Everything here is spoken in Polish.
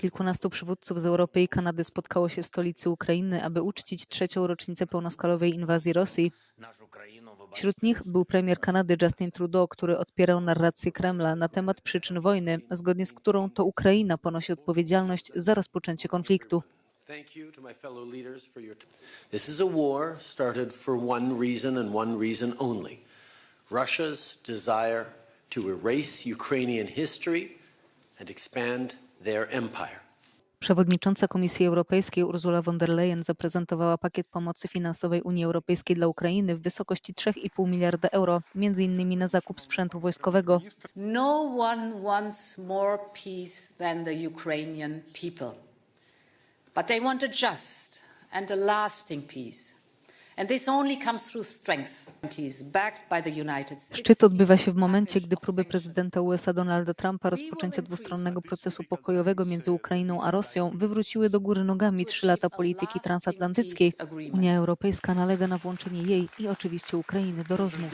Kilkunastu przywódców z Europy i Kanady spotkało się w stolicy Ukrainy, aby uczcić trzecią rocznicę pełnoskalowej inwazji Rosji. Wśród nich był premier Kanady Justin Trudeau, który odpierał narrację Kremla na temat przyczyn wojny, zgodnie z którą to Ukraina ponosi odpowiedzialność za rozpoczęcie konfliktu. Thank you to my fellow leaders for your. This is a war started for one reason and one reason only Russia's desire to erase Ukrainian history and expand their empire. Przewodnicząca Komisji Europejskiej Ursula von der Leyen zaprezentowała pakiet pomocy finansowej Unii Europejskiej dla Ukrainy w wysokości 3,5 miliarda euro, między innymi na zakup sprzętu wojskowego. No one wants more peace than the Ukrainian people. But they want a just and a lasting peace. Szczyt odbywa się w momencie, gdy próby prezydenta USA Donalda Trumpa rozpoczęcia dwustronnego procesu pokojowego między Ukrainą a Rosją wywróciły do góry nogami trzy lata polityki transatlantyckiej. Unia Europejska nalega na włączenie jej i oczywiście Ukrainy do rozmów.